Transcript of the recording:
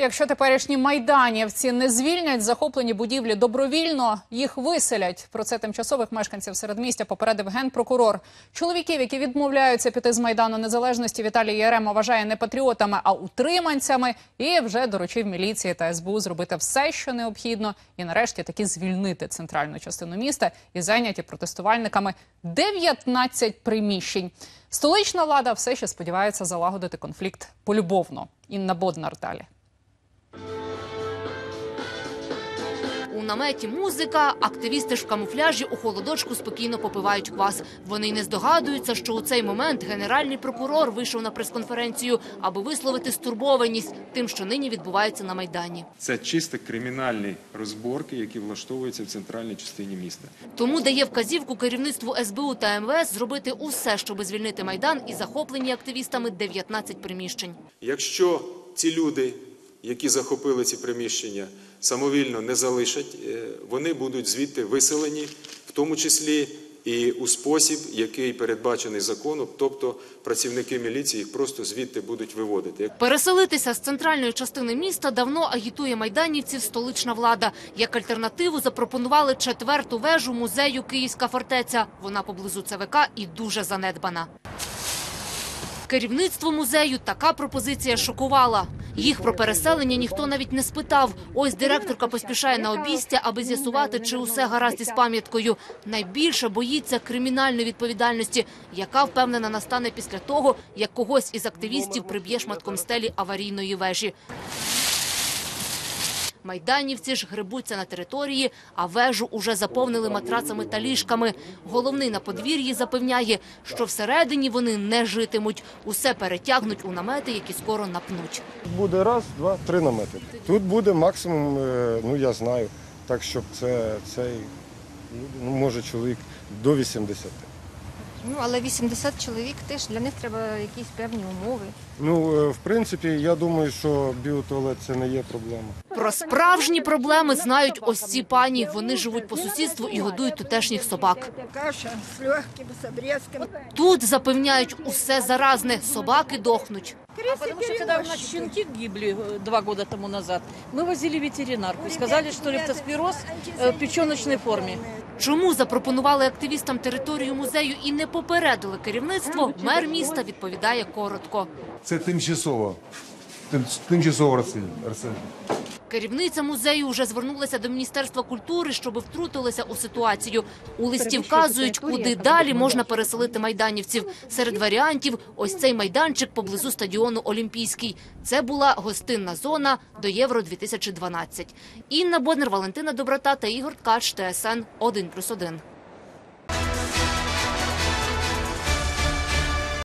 Якщо теперішні майданівці не звільнять захоплені будівлі добровільно, їх виселять. Про це тимчасових мешканців середмістя попередив генпрокурор. Чоловіків, які відмовляються піти з майдану незалежності, Віталій Ярема вважає не патріотами, а утриманцями, і вже доручив міліції та СБУ зробити все, що необхідно, і нарешті таки звільнити центральну частину міста і зайняті протестувальниками 19 приміщень. Столична влада все ще сподівається залагодити конфлікт полюбовно. Інна Боднар далі. Наметі музика, активісти ж в камуфляжі у холодочку спокійно попивають квас. Вони й не здогадуються, що у цей момент генеральний прокурор вийшов на прес-конференцію, аби висловити стурбованість тим, що нині відбувається на майдані. Це чисто кримінальні розборки, які влаштовуються в центральній частині міста. Тому дає вказівку керівництву СБУ та МВС зробити усе, щоб звільнити майдан і захоплені активістами 19 приміщень. Якщо ці люди, які захопили ці приміщення, самовільно не залишать, е, вони будуть звідти виселені, в тому числі і у спосіб, який передбачений законом, тобто працівники міліції їх просто звідти будуть виводити. Переселитися з центральної частини міста давно агітує майданівців столична влада. Як альтернативу запропонували четверту вежу музею Київська фортеця. Вона поблизу ЦВК і дуже занедбана. Керівництво музею така пропозиція шокувала. Їх про переселення ніхто навіть не спитав. Ось директорка поспішає на обійстя, аби з'ясувати, чи усе гаразд із пам'яткою. Найбільше боїться кримінальної відповідальності, яка впевнена настане після того, як когось із активістів приб'є шматком стелі аварійної вежі. Майданівці ж грибуться на території, а вежу уже заповнили матрацами та ліжками. Головний на подвір'ї запевняє, що всередині вони не житимуть. Усе перетягнуть у намети, які скоро напнуть. Буде раз, два, три намети. Тут буде максимум, е, ну я знаю, так щоб це цей, ну, може чоловік до 80. Ну, але 80 чоловік теж для них треба якісь певні умови. Ну, е, в принципі, я думаю, що біотуалет це не є проблема. Про справжні проблеми знають ось ці пані. Вони живуть по сусідству і годують тутешніх собак. Каша з легким, з обрізком. Тут запевняють усе заразне. Собаки дохнуть. Потому что когда у нас щенки гибли э, два года тому назад, мы возили ветеринарку и сказали, что лептоспироз э, в печеночной форме. Чому запропонували активістам територію музею і не попередили керівництво? Мер міста відповідає коротко. Це тимчасово. Тим, тимчасово розселення. Керівниця музею вже звернулася до міністерства культури, щоб втрутилися у ситуацію. У листі вказують, куди далі можна переселити майданівців. Серед варіантів ось цей майданчик поблизу стадіону Олімпійський. Це була гостинна зона до Євро 2012. Інна Боднер, Валентина Доброта та Ігор Ткач, ТСН 1+,1.